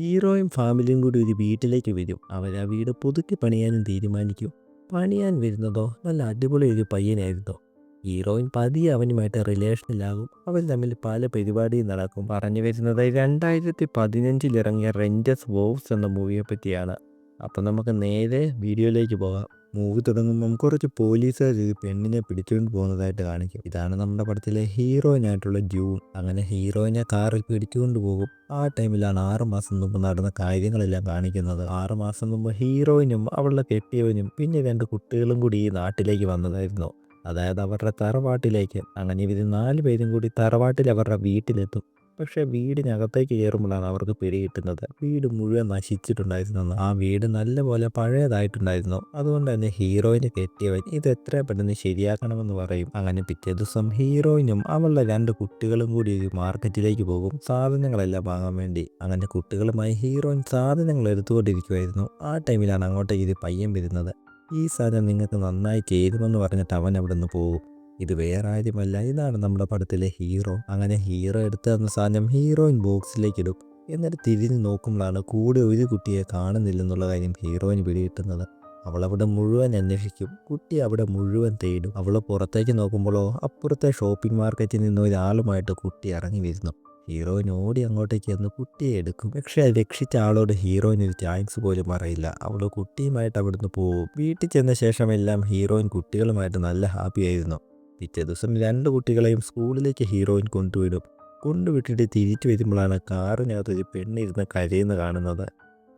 ഹീറോയും ഫാമിലിയും കൂടി ഒരു വീട്ടിലേക്ക് വരും. അവർ ആ വീട് പുതുക്കി പണിയാനും തീരുമാനിക്കും. പണിയാൻ വരുന്നതോ നല്ല അടിപൊളി ഒരു പയ്യനായിരുന്നോ. ഹീറോയിൻ പതിയെ അവനുമായിട്ട് റിലേഷനിലാകും. അവർ തമ്മിൽ പല പരിപാടിയും നടക്കും. പറഞ്ഞു വരുന്നത് രണ്ടായിരത്തി പതിനഞ്ചിൽ ഇറങ്ങിയ റെഞ്ചസ് വോവ്സ് എന്ന മൂവിയെ പറ്റിയാണ് അപ്പം നമുക്ക് നേരെ വീഡിയോയിലേക്ക് പോകാം. മൂവി തുടങ്ങുമ്പം കുറച്ച് പോലീസുകാർ ഒരു പെണ്ണിനെ പിടിച്ചുകൊണ്ട് പോകുന്നതായിട്ട് കാണിക്കും. ഇതാണ് നമ്മുടെ പടത്തിലെ ഹീറോയിനായിട്ടുള്ള ജൂൺ. അങ്ങനെ ഹീറോയിനെ കാറിൽ പിടിച്ചുകൊണ്ട് പോകും. ആ ടൈമിലാണ് ആറ് മാസം മുമ്പ് നടന്ന കാര്യങ്ങളെല്ലാം കാണിക്കുന്നത്. ആറ് മാസം മുമ്പ് ഹീറോയിനും അവളുടെ കെട്ടിയവനും പിന്നെ രണ്ട് കുട്ടികളും കൂടി ഈ നാട്ടിലേക്ക് വന്നതായിരുന്നു. അതായത് അവരുടെ തറവാട്ടിലേക്ക്. അങ്ങനെ ഇവർ നാല് പേരും കൂടി തറവാട്ടിൽ അവരുടെ വീട്ടിലെത്തും. പക്ഷേ വീടിനകത്തേക്ക് കയറുമ്പോഴാണ് അവർക്ക് പിടികിട്ടുന്നത് വീട് മുഴുവൻ നശിച്ചിട്ടുണ്ടായിരുന്നു ആ വീട് നല്ലപോലെ പഴയതായിട്ടുണ്ടായിരുന്നു. അതുകൊണ്ട് തന്നെ ഹീറോയിന് കെട്ടിയവൻ ഇത് എത്ര പെട്ടെന്ന് ശരിയാക്കണമെന്ന് പറയും. അങ്ങനെ പിറ്റേ ദിവസം ഹീറോയിനും അവളുടെ രണ്ട് കുട്ടികളും കൂടി മാർക്കറ്റിലേക്ക് പോകും. സാധനങ്ങളെല്ലാം വാങ്ങാൻ വേണ്ടി. അങ്ങനെ കുട്ടികളുമായി ഹീറോയിൻ സാധനങ്ങൾ എടുത്തുകൊണ്ടിരിക്കുമായിരുന്നു ആ ടൈമിലാണ് അങ്ങോട്ടേക്ക് ഇത് പയ്യൻ വരുന്നത്. ഈ സാധനം നിങ്ങൾക്ക് നന്നായി ചേരുമെന്ന് പറഞ്ഞിട്ട് അവൻ അവിടെ നിന്ന് പോകും. ഇത് വേറെ ആരുമല്ല ഇതാണ് നമ്മുടെ പടത്തിലെ ഹീറോ. അങ്ങനെ ഹീറോ എടുത്ത് തന്ന സാധനം ഹീറോയിൻ ബോക്സിലേക്ക് ഇടും എന്നിട്ട് തിരിഞ്ഞ് നോക്കുമ്പോഴാണ് കൂടെ ഒരു കുട്ടിയെ കാണുന്നില്ലെന്നുള്ള കാര്യം ഹീറോയിൻ പിടികിട്ടുന്നത്. അവളവിടെ മുഴുവൻ അന്വേഷിക്കും. കുട്ടി അവിടെ മുഴുവൻ തേടും. അവൾ പുറത്തേക്ക് നോക്കുമ്പോഴോ അപ്പുറത്തെ ഷോപ്പിംഗ് മാർക്കറ്റിൽ നിന്ന് ഒരാളുമായിട്ട് കുട്ടി ഇറങ്ങി വരുന്നു. ഹീറോയിൻ ഓടി അങ്ങോട്ടേക്ക് ചെന്ന് കുട്ടിയെ എടുക്കും. പക്ഷേ അത് രക്ഷിച്ച ആളോട് ഹീറോയിൻ ഒരു താങ്ക്സ് പോലും അറിയില്ല അവൾ കുട്ടിയുമായിട്ട് അവിടുന്ന് പോവും. വീട്ടിൽ ചെന്ന ശേഷമെല്ലാം ഹീറോയിൻ കുട്ടികളുമായിട്ട് നല്ല ഹാപ്പി ആയിരുന്നു. പിറ്റേ ദിവസം രണ്ട് കുട്ടികളെയും സ്കൂളിലേക്ക് ഹീറോയിൻ കൊണ്ടുവിടും കൊണ്ടുവിട്ടിട്ട് തിരിച്ചു വരുമ്പോഴാണ് കാറിനകത്ത് ഒരു പെണ്ണിരുന്ന് കരയുന്ന കാണുന്നത്.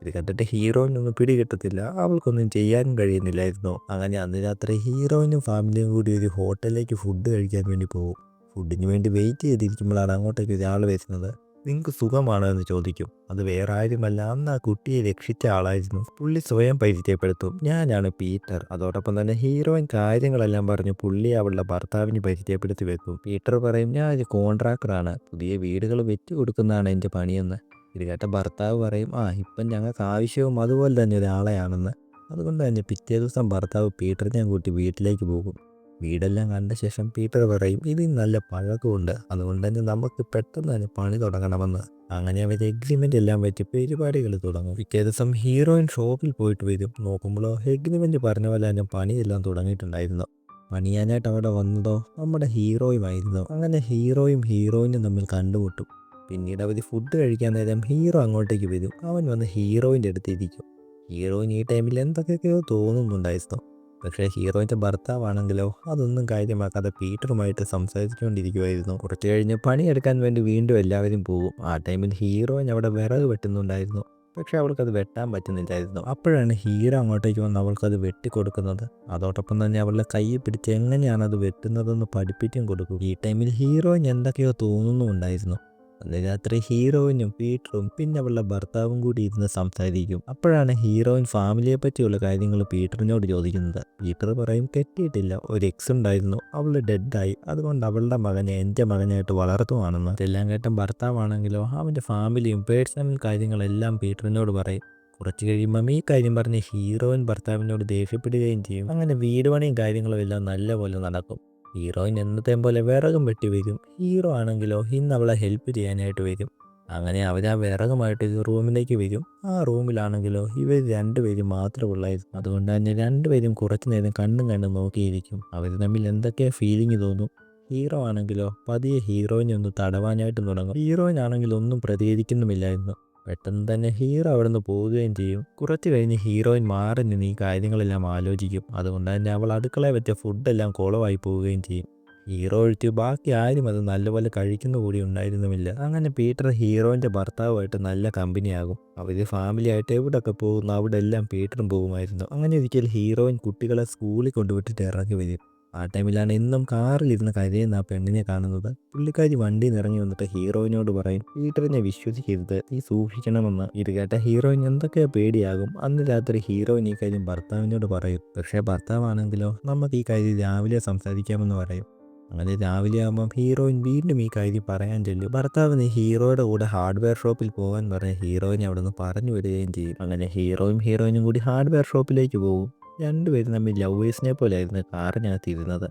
ഇത് കണ്ടിട്ട് ഹീറോയിനൊന്നും പിടികിട്ടത്തില്ല. അവൾക്കൊന്നും ചെയ്യാനും കഴിയുന്നില്ലായിരുന്നു. അങ്ങനെ അന്ന് രാത്രി ഹീറോയിനും ഫാമിലിയും കൂടി ഒരു ഹോട്ടലിലേക്ക് ഫുഡ് കഴിക്കാൻ വേണ്ടി പോകും. ഫുഡിന് വേണ്ടി വെയിറ്റ് ചെയ്തിരിക്കുമ്പോഴാണ് അങ്ങോട്ടേക്ക് ഒരാൾ വരുന്നത്. നിങ്ങൾക്ക് സുഖമാണോ എന്ന് ചോദിക്കും. അത് വേറെ ആരുമല്ല അന്ന് ആ കുട്ടിയെ രക്ഷിച്ച ആളായിരുന്നു. പുള്ളി സ്വയം പരിചയപ്പെടുത്തും. ഞാനാണ് പീറ്റർ. അതോടൊപ്പം തന്നെ ഹീറോയിൻ കാര്യങ്ങളെല്ലാം പറഞ്ഞു പുള്ളി അവളുടെ ഭർത്താവിന് പരിചയപ്പെടുത്തി വെക്കും. പീറ്റർ പറയും ഞാൻ ഒരു കോൺട്രാക്ടറാണ്. പുതിയ വീടുകൾ വെച്ചു കൊടുക്കുന്നതാണ് എന്റെ പണിയെന്ന്. ഇത് കേട്ട ഭർത്താവ് പറയും ആ ഇപ്പം ഞങ്ങൾക്ക് ആവശ്യവും അതുപോലെ തന്നെ ഒരാളെയാണെന്ന്. അതുകൊണ്ട് തന്നെ പിറ്റേ ദിവസം ഭർത്താവ് പീറ്ററിനെ കൂട്ടി വീട്ടിലേക്ക് പോകും. വീടെല്ലാം കണ്ട ശേഷം പീറ്റർ പറയും ഇതിൽ നല്ല പഴക്കമുണ്ട്. അതുകൊണ്ട് തന്നെ നമുക്ക് പെട്ടെന്ന് തന്നെ പണി തുടങ്ങണമെന്ന്. അങ്ങനെ അവർ എഗ്രിമെന്റ് എല്ലാം വെച്ച് പരിപാടികൾ തുടങ്ങും. പിറ്റേ ദിവസം ഹീറോയിൻ ഷോപ്പിൽ പോയിട്ട് വരും. നോക്കുമ്പോഴോ എഗ്രിമെന്റ് പറഞ്ഞ പോലെ തന്നെ പണിയെല്ലാം തുടങ്ങിയിട്ടുണ്ടായിരുന്നു. പണിയാനായിട്ട് അവിടെ വന്നതോ നമ്മുടെ ഹീറോയുമായിരുന്നു. അങ്ങനെ ഹീറോയും ഹീറോയിനും തമ്മിൽ കണ്ടുമുട്ടും. പിന്നീട് അവർ ഫുഡ് കഴിക്കാൻ നേരം ഹീറോ അങ്ങോട്ടേക്ക് വരും. അവൻ വന്ന് ഹീറോയിന്റെ അടുത്തിരിക്കും ഹീറോയിൻ ഈ ടൈമിൽ എന്തൊക്കെയൊക്കെയോ തോന്നുന്നുണ്ടായിരുന്നു. പക്ഷേ ഹീറോയിന്റെ ഭർത്താവാണെങ്കിലോ അതൊന്നും കാര്യമാക്കാതെ പീറ്ററുമായിട്ട് സംസാരിച്ചുകൊണ്ടിരിക്കുമായിരുന്നു കുറച്ച് കഴിഞ്ഞ് പണിയെടുക്കാൻ വേണ്ടി വീണ്ടും എല്ലാവരും പോകും ആ ടൈമിൽ ഹീറോയിൻ അവിടെ വിറക് വെട്ടുന്നുണ്ടായിരുന്നു. പക്ഷെ അവൾക്കത് വെട്ടാൻ പറ്റുന്നില്ലായിരുന്നു. അപ്പോഴാണ് ഹീറോ അങ്ങോട്ടേക്ക് വന്ന് അവൾക്കത് വെട്ടിക്കൊടുക്കുന്നത്. അതോടൊപ്പം തന്നെ അവളുടെ കൈ പിടിച്ച് എങ്ങനെയാണ് അത് വെട്ടുന്നതെന്ന് പഠിപ്പിച്ചും കൊടുക്കും. ഈ ടൈമിൽ ഹീറോയിൻ എന്തൊക്കെയോ തോന്നുന്നുണ്ടായിരുന്നു അന്ന് രാത്രി ഹീറോയിനും പീറ്ററും പിന്നെ അവളുടെ ഭർത്താവും കൂടി ഇരുന്ന് സംസാരിക്കും. അപ്പോഴാണ് ഹീറോയിൻ ഫാമിലിയെ പറ്റിയുള്ള കാര്യങ്ങൾ പീറ്ററിനോട് ചോദിക്കുന്നത്. പീറ്റർ പറയും കെട്ടിയിട്ടില്ല ഒരു എക്സ് ഉണ്ടായിരുന്നു. അവൾ ഡെഡായി. അതുകൊണ്ട് അവളുടെ മകനെ എന്റെ മകനായിട്ട് വളർത്തുവാണെന്ന്. ഇതെല്ലാം കേട്ട ഭർത്താവാണെങ്കിലോ അവന്റെ ഫാമിലിയും പേഴ്സണൽ കാര്യങ്ങളെല്ലാം പീറ്ററിനോട് പറയും. കുറച്ച് കഴിയുമ്പം ഈ കാര്യം പറഞ്ഞ് ഹീറോയിൻ ഭർത്താവിനോട് ദേഷ്യപ്പെടുകയും ചെയ്യും. അങ്ങനെ വീട് പണിയും കാര്യങ്ങളും എല്ലാം നല്ലപോലെ നടക്കും. ഹീറോയിൻ എന്നത്തെയും പോലെ വിറകും വെട്ടി വരും. ഹീറോ ആണെങ്കിലോ ഇന്ന് അവളെ ഹെൽപ്പ് ചെയ്യാനായിട്ട് വരും. അങ്ങനെ അവർ ആ വിറകുമായിട്ട് റൂമിലേക്ക് വരും. ആ റൂമിലാണെങ്കിലോ ഇവർ രണ്ടുപേരും മാത്രമേ ഉള്ളായിരുന്നു അതുകൊണ്ട് തന്നെ രണ്ടുപേരും കുറച്ചു നേരം കണ്ണും കണ്ടും നോക്കിയിരിക്കും. അവർ തമ്മിൽ എന്തൊക്കെ ഫീലിംഗ് തോന്നും. ഹീറോ ആണെങ്കിലോ പതിയെ ഹീറോയിനെ ഒന്ന് തടവാനായിട്ട് തുടങ്ങും. ഹീറോയിൻ ആണെങ്കിൽ ഒന്നും പ്രതികരിക്കുന്നുമില്ലായിരുന്നു. പെട്ടെന്ന് തന്നെ ഹീറോ അവിടെ നിന്ന് പോവുകയും ചെയ്യും. കുറച്ച് കഴിഞ്ഞ് ഹീറോയിൻ മാറി നിന്ന് ഈ കാര്യങ്ങളെല്ലാം ആലോചിക്കും. അതുകൊണ്ട് തന്നെ അവൾ അടുക്കളയിൽ വെച്ച ഫുഡെല്ലാം കുളമായി പോവുകയും ചെയ്യും. ഹീറോ ഒഴിച്ച് ബാക്കി ആരും അത് നല്ലപോലെ കഴിക്കുന്ന കൂടി ഉണ്ടായിരുന്നുമില്ല. അങ്ങനെ പീറ്റർ ഹീറോയിന്റെ ഭർത്താവുമായിട്ട് നല്ല കമ്പനിയാകും. അവർ ഫാമിലിയായിട്ട് എവിടെയൊക്കെ പോകുന്നു അവിടെ എല്ലാം പീറ്ററും പോകുമായിരുന്നു അങ്ങനെ ഒരിക്കൽ ഹീറോയിൻ കുട്ടികളെ സ്കൂളിൽ കൊണ്ടുവിട്ടിട്ട് ഇറങ്ങി വരും. ആ ടൈമിലാണ് എന്നും കാറിലിരുന്ന് കരയുന്ന ആ പെണ്ണിനെ കാണുന്നത്. പുള്ളിക്കാരി വണ്ടിയിൽ നിറഞ്ഞു വന്നിട്ട് ഹീറോയിനോട് പറയും പീറ്ററിനെ വിശ്വസിക്കരുത് നീ സൂക്ഷിക്കണമെന്ന്. ഇത് കേട്ട ഹീറോയിൻ എന്തൊക്കെ പേടിയാകും. അന്ന് രാത്രി ഹീറോയിൻ ഈ കാര്യം ഭർത്താവിനോട് പറയും പക്ഷേ ഭർത്താവാണെങ്കിലോ നമുക്ക് ഈ കാര്യം രാവിലെ സംസാരിക്കാമെന്ന് പറയും. അങ്ങനെ രാവിലെ ആകുമ്പം ഹീറോയിൻ വീണ്ടും ഈ കാര്യം പറയാൻ ചെല്ലും. ഭർത്താവിന് ഹീറോയുടെ കൂടെ ഹാർഡ്വെയർ ഷോപ്പിൽ പോകാൻ പറഞ്ഞ ഹീറോയിനെ അവിടെ നിന്ന് പറഞ്ഞു വിടുകയും ചെയ്യും. അങ്ങനെ ഹീറോയും ഹീറോയിനും കൂടി ഹാർഡ്വെയർ ഷോപ്പിലേക്ക് പോകും. രണ്ടുപേരും തമ്മിൽ ലവേഴ്സിനെ പോലെയായിരുന്നു കാറിനകത്ത് ഇരുന്നത്.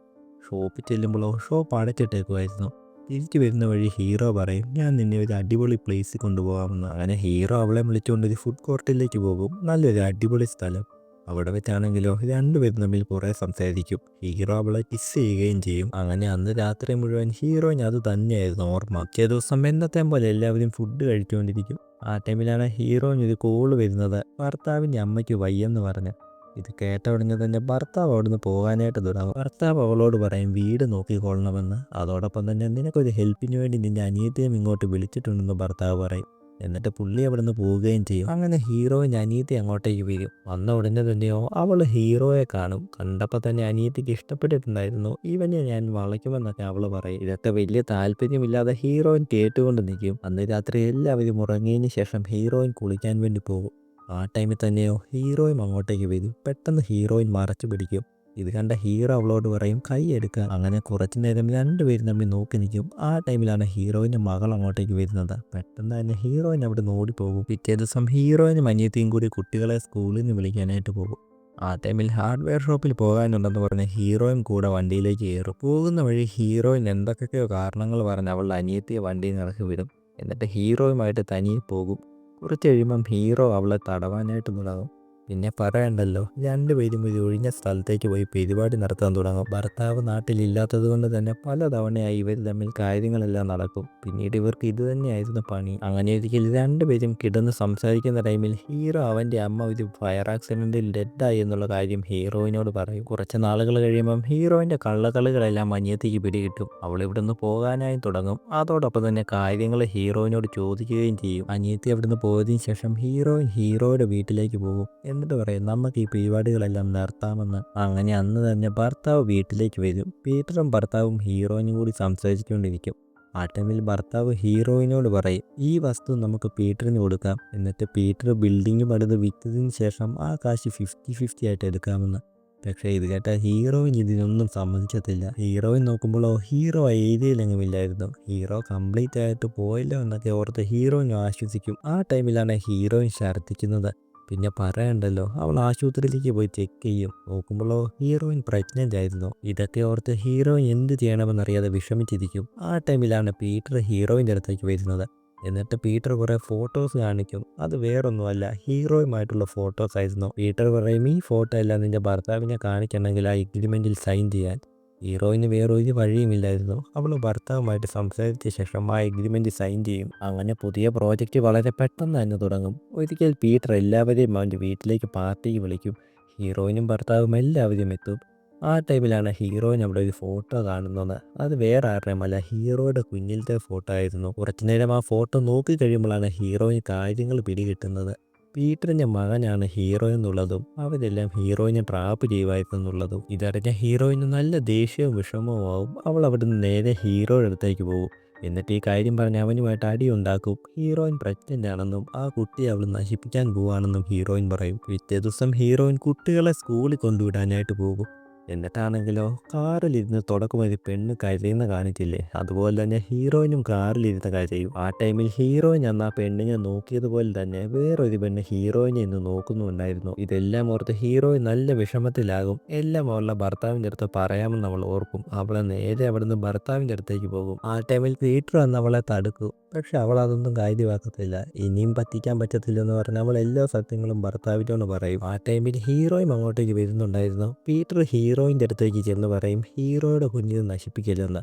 ഷോപ്പിൽ ചെല്ലുമ്പോഴോ ഷോപ്പ് അടച്ചിട്ടേക്കുമായിരുന്നു. തിരിച്ചു വരുന്ന വഴി ഹീറോ പറയും ഞാൻ നിന്നെ ഒരു അടിപൊളി പ്ലേസിൽ കൊണ്ടുപോകാമെന്ന്. അങ്ങനെ ഹീറോ അവളെ വിളിച്ചുകൊണ്ട് ഒരു ഫുഡ് കോർട്ടിലേക്ക് പോകും. നല്ലൊരു അടിപൊളി സ്ഥലം. അവിടെ വെച്ചാണെങ്കിലോ രണ്ടുപേരും തമ്മിൽ കുറേ സംസാരിക്കും. ഹീറോ അവളെ കിസ് ചെയ്യുകയും ചെയ്യും. അങ്ങനെ അന്ന് രാത്രി മുഴുവൻ ഹീറോയിന് അത് തന്നെയായിരുന്നു ഓർമ്മ. ചില ദിവസം എന്നത്തെ പോലെ എല്ലാവരും ഫുഡ് കഴിച്ചുകൊണ്ടിരിക്കും. ആ ടൈമിലാണ് ഹീറോയിന് ഒരു കോൾ വരുന്നത്. ഭർത്താവിന്റെ അമ്മയ്ക്ക് വയ്യെന്ന് പറഞ്ഞ്. ഇത് കേട്ട ഉടനെ തന്നെ ഭർത്താവ് അവിടുന്ന് പോകാനായിട്ട് തുടങ്ങും ഭർത്താവ് അവളോട് പറയും വീട് നോക്കിക്കൊള്ളണമെന്ന്. അതോടൊപ്പം തന്നെ നിനക്കൊരു ഹെൽപ്പിന് വേണ്ടി നിന്റെ അനിയത്തിയും ഇങ്ങോട്ട് വിളിച്ചിട്ടുണ്ടെന്ന് ഭർത്താവ് പറയും. എന്നിട്ട് പുള്ളി അവിടുന്ന് പോവുകയും ചെയ്യും. അങ്ങനെ ഹീറോയിൻ അനിയത്തി അങ്ങോട്ടേക്ക് വരും. വന്ന ഉടനെ തന്നെയോ അവൾ ഹീറോയെ കാണും. കണ്ടപ്പോൾ തന്നെ അനിയത്തിക്ക് ഇഷ്ടപ്പെട്ടിട്ടുണ്ടായിരുന്നു. ഇവനെ ഞാൻ വളയ്ക്കുമെന്നൊക്കെ അവൾ പറയും. ഇതൊക്കെ വലിയ താല്പര്യമില്ലാതെ ഹീറോയിൻ കേട്ടുകൊണ്ട് നിൽക്കും. അന്ന് രാത്രി എല്ലാവരും ഉറങ്ങിയതിന് ശേഷം ഹീറോയിൻ കുളിക്കാൻ വേണ്ടി പോകും. ആ ടൈമിൽ തന്നെയോ ഹീറോയും അങ്ങോട്ടേക്ക് വരും പെട്ടെന്ന് ഹീറോയിൻ മറച്ചു പിടിക്കും. ഇത് കണ്ട ഹീറോ അവളോട് പറയും കൈ എടുക്കാൻ അങ്ങനെ കുറച്ച് നേരം രണ്ടുപേരും തമ്മിൽ നോക്കി നിൽക്കും. ആ ടൈമിലാണ് ഹീറോയിന്റെ മകൾ അങ്ങോട്ടേക്ക് വരുന്നത്. പെട്ടെന്ന് തന്നെ ഹീറോയിൻ അവിടെ ഓടിപ്പോകും. പിറ്റേ ദിവസം ഹീറോയിനും അനിയത്തിയും കൂടി കുട്ടികളെ സ്കൂളിൽ നിന്ന് വിളിക്കാനായിട്ട് പോകും. ആ ടൈമിൽ ഹാർഡ്വെയർ ഷോപ്പിൽ പോകാനുണ്ടെന്ന് പറഞ്ഞ് ഹീറോയും കൂടെ വണ്ടിയിലേക്ക് കയറും. പോകുന്ന വഴി ഹീറോയിൻ എന്തൊക്കെയോ കാരണങ്ങൾ പറഞ്ഞ് അവളുടെ അനിയത്തിയെ വണ്ടിയിൽ നിന്ന് ഇറക്കി വിടും. എന്നിട്ട് ഹീറോയുമായിട്ട് തനിയെ പോകും. കുറച്ച് കഴിയുമ്പം ഹീറോ അവളെ തടവാനായിട്ട് തുടങ്ങും പിന്നെ പറയണ്ടല്ലോ രണ്ടുപേരും ഒരു ഒഴിഞ്ഞ സ്ഥലത്തേക്ക് പോയി പരിപാടി നടത്താൻ തുടങ്ങും. ഭർത്താവ് നാട്ടിലില്ലാത്തത് കൊണ്ട് തന്നെ പല തവണയായി ഇവർ തമ്മിൽ കാര്യങ്ങളെല്ലാം നടക്കും. പിന്നീട് ഇവർക്ക് ഇത് തന്നെയായിരുന്നു പണി. അങ്ങനെ ഒരിക്കൽ രണ്ടുപേരും കിടന്ന് സംസാരിക്കുന്ന ടൈമിൽ ഹീറോ അവന്റെ അമ്മ ഒരു ഫയർ ആക്സിഡന്റിൽ ഡെഡായി എന്നുള്ള കാര്യം ഹീറോയിനോട് പറയും. കുറച്ച് നാളുകൾ കഴിയുമ്പം ഹീറോയിന്റെ കള്ളക്കളികളെല്ലാം മഞ്ഞത്തേക്ക് പിടികിട്ടും. അവൾ ഇവിടുന്ന് പോകാനായി തുടങ്ങും. അതോടൊപ്പം തന്നെ കാര്യങ്ങൾ ഹീറോയിനോട് ചോദിക്കുകയും ചെയ്യും. അനിയത്തി അവിടുന്ന് പോയതിനു ശേഷം ഹീറോയിൻ ഹീറോയുടെ വീട്ടിലേക്ക് പോകും. എന്നിട്ട് പറയും നമുക്ക് ഈ പരിപാടികളെല്ലാം നിർത്താമെന്ന് അങ്ങനെ അന്ന് തന്നെ ഭർത്താവ് വീട്ടിലേക്ക് വരും. പീറ്ററും ഭർത്താവും ഹീറോയിനും കൂടി സംസാരിച്ചുകൊണ്ടിരിക്കും. ആ ടൈമിൽ ഭർത്താവ് ഹീറോയിനോട് പറയും ഈ വസ്തു നമുക്ക് പീറ്ററിന് കൊടുക്കാം. എന്നിട്ട് പീറ്റർ ബിൽഡിംഗ് പണിത് വിറ്റതിന് ശേഷം ആ കാശ് ഫിഫ്റ്റി ഫിഫ്റ്റി ആയിട്ട് എടുക്കാമെന്ന്. പക്ഷേ ഇത് കേട്ട ഹീറോയിൻ ഇതിനൊന്നും സമ്മതിച്ചത്തില്ല. ഹീറോയിൻ നോക്കുമ്പോഴോ ഹീറോ ഏരിയയിലെങ്ങും ഇല്ലായിരുന്നു ഹീറോ കംപ്ലീറ്റ് ആയിട്ട് പോയില്ല എന്നൊക്കെ ഓർത്ത് ഹീറോയിനും ആശ്വസിക്കും. ആ ടൈമിലാണ് ഹീറോയിൻ ഛർദ്ദിക്കുന്നത്. പിന്നെ പറയണ്ടല്ലോ. അവൾ ആശുപത്രിയിലേക്ക് പോയി ചെക്ക് ചെയ്യും. നോക്കുമ്പോഴോ ഹീറോയിൻ പ്രഗ്നന്റ് ആയിരുന്നു. ഇതൊക്കെ ഓർത്ത് ഹീറോയിൻ എന്ത് ചെയ്യണമെന്നറിയാതെ വിഷമിച്ചിരിക്കും. ആ ടൈമിലാണ് പീറ്റർ ഹീറോയിന്റെ അടുത്തേക്ക് വരുന്നത്. എന്നിട്ട് പീറ്റർ കുറേ ഫോട്ടോസ് കാണിക്കും. അത് വേറൊന്നുമല്ല ഹീറോയുമായിട്ടുള്ള ഫോട്ടോസ് ആയിരുന്നു. പീറ്റർ പറയും ഈ ഫോട്ടോ എല്ലാം നിന്റെ ഭർത്താവിനെ കാണിക്കണമെങ്കിൽ ആ എഗ്രിമെന്റിൽ സൈൻ ചെയ്യാൻ. ഹീറോയിന് വേറൊരു വഴിയുമില്ലായിരുന്നു. അവൾ ഭർത്താവുമായിട്ട് സംസാരിച്ച ശേഷം ആ എഗ്രിമെന്റ് സൈൻ ചെയ്യും. അങ്ങനെ പുതിയ പ്രോജക്റ്റ് വളരെ പെട്ടെന്ന് തന്നെ തുടങ്ങും. ഒരിക്കൽ പീറ്റർ എല്ലാവരെയും അവന്റെ വീട്ടിലേക്ക് പാർട്ടിക്ക് വിളിക്കും. ഹീറോയിനും ഭർത്താവും എല്ലാവരും എത്തും. ആ ടൈമിലാണ് ഹീറോയിൻ അവിടെ ഒരു ഫോട്ടോ കാണുന്നത്. അത് വേറെ ആരുടെയുമല്ല ഹീറോയുടെ കുഞ്ഞിലത്തെ ഫോട്ടോ ആയിരുന്നു. കുറച്ചു നേരം ആ ഫോട്ടോ നോക്കി കഴിയുമ്പോഴാണ് ഹീറോയിൻ കാര്യങ്ങൾ പിടികിട്ടുന്നത്. പീറ്ററിന്റെ മകനാണ് ഹീറോ എന്നുള്ളതും അവരെല്ലാം ഹീറോയിനെ ട്രാപ്പ് ചെയ്യുമായിരുന്നുള്ളതും ഇതറിഞ്ഞ ഹീറോയിന് നല്ല ദേഷ്യവും വിഷമവും ആവും. അവൾ അവിടുന്ന് നേരെ ഹീറോയുടെ അടുത്തേക്ക് പോകും. എന്നിട്ട് ഈ കാര്യം പറഞ്ഞ് അവനുമായിട്ട് അടി ഉണ്ടാക്കും. ഹീറോയിൻ പ്രഗ്നന്റ് ആണെന്നും ആ കുട്ടിയെ അവൾ നശിപ്പിക്കാൻ പോവാണെന്നും ഹീറോയിൻ പറയും. പിറ്റേ ദിവസം ഹീറോയിൻ കുട്ടികളെ സ്കൂളിൽ കൊണ്ടുവിടാനായിട്ട് പോകും. എന്നിട്ടാണെങ്കിലോ കാറിലിരുന്ന് തുടക്കം ഒരു പെണ്ണ് കരയുന്ന കാണിച്ചില്ലേ? അതുപോലെ തന്നെ ഹീറോയിനും കാറിലിരുന്ന് കരയും. ആ ടൈമിൽ ഹീറോയിൻ എന്ന പെണ്ണിനെ നോക്കിയതുപോലെ തന്നെ വേറൊരു പെണ്ണ് ഹീറോയിനെ ഇന്ന് നോക്കുന്നുണ്ടായിരുന്നു. ഇതെല്ലാം ഓർത്ത് ഹീറോയിൻ നല്ല വിഷമത്തിലാകും. എല്ലാം അവളുടെ ഭർത്താവിന്റെ അടുത്ത് പറയാമെന്ന് അവൾ ഓർക്കും. അവളെ നേരെ അവിടുന്ന് ഭർത്താവിന്റെ അടുത്തേക്ക് പോകും. ആ ടൈമിൽ പീറ്റർ വന്ന് അവളെ തടുക്കും. പക്ഷെ അവൾ അതൊന്നും കാര്യമാക്കത്തില്ല. ഇനിയും പറ്റിക്കാൻ പറ്റത്തില്ലെന്ന് പറഞ്ഞ് അവൾ എല്ലാ സത്യങ്ങളും ഭർത്താവിനോട് പറയും. ആ ടൈമിൽ ഹീറോയും അങ്ങോട്ടേക്ക് വരുന്നുണ്ടായിരുന്നു. പീറ്റർ ഹീറോയിന്റെ അടുത്തേക്ക് ചെന്ന് പറയും ഹീറോയുടെ കുഞ്ഞിനെ നശിപ്പിക്കരുതെന്ന്.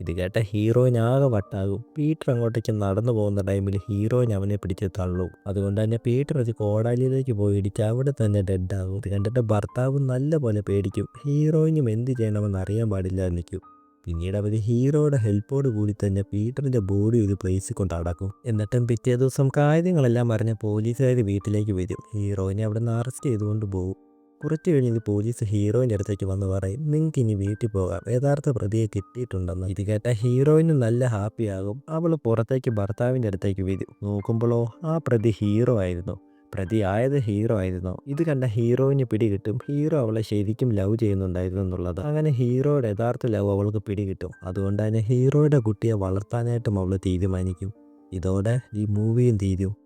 ഇത് കേട്ട ഹീറോയിൻ ആകെ വട്ടാകും. പീറ്റർ അങ്ങോട്ടേക്ക് നടന്നു പോകുന്ന ടൈമിൽ ഹീറോയിൻ അവനെ പിടിച്ച് തള്ളും. അതുകൊണ്ട് തന്നെ പീറ്റർ അത് കോടാലിയിലേക്ക് പോയി ഇടിച്ച് അവിടെ തന്നെ ഡെഡാകും. ഇത് കണ്ടിട്ട് ഭർത്താവ് നല്ല പോലെ പേടിക്കും. ഹീറോയിനും എന്ത് ചെയ്യണമെന്ന് അറിയാൻ പാടില്ല നിൽക്കും. പിന്നീട് അവർ ഹീറോയുടെ ഹെൽപ്പോട് കൂടി തന്നെ പീറ്ററിന്റെ ബോഡി ഒരു പ്ലേസിൽ കൊണ്ട് അടക്കും. എന്നിട്ടും പിറ്റേ ദിവസം കാര്യങ്ങളെല്ലാം അറിഞ്ഞ പോലീസുകാർ വീട്ടിലേക്ക് വരും. ഹീറോയിനെ അവിടെ നിന്ന് അറസ്റ്റ് ചെയ്തുകൊണ്ട് പോകും കുറച്ച് കഴിഞ്ഞ് പോലീസ് ഹീറോയിന്റെ അടുത്തേക്ക് വന്ന് പറയും നിങ്ങൾക്ക് ഇനി വീട്ടിൽ പോകാം. യഥാർത്ഥ പ്രതിയെ കിട്ടിയിട്ടുണ്ടെന്ന്. ഇത് കേട്ട ഹീറോയിന് നല്ല ഹാപ്പിയാകും അവൾ പുറത്തേക്ക് ഭർത്താവിന്റെ അടുത്തേക്ക് വരും. നോക്കുമ്പോഴോ ആ പ്രതി ഹീറോ ആയിരുന്നു. പ്രതി ആയത് ഹീറോ ആയിരുന്നു. ഇത് കണ്ട ഹീറോയിന് പിടികിട്ടും. ഹീറോ അവളെ ശരിക്കും ലവ് ചെയ്യുന്നുണ്ടായിരുന്നു എന്നുള്ളത്. അങ്ങനെ ഹീറോയുടെ യഥാർത്ഥ ലവ് അവൾക്ക് പിടികിട്ടും. അതുകൊണ്ട് തന്നെ ഹീറോയുടെ കുട്ടിയെ വളർത്താനായിട്ടും അവൾ തീരുമാനിക്കും. ഇതോടെ ഈ മൂവിയും തീരും.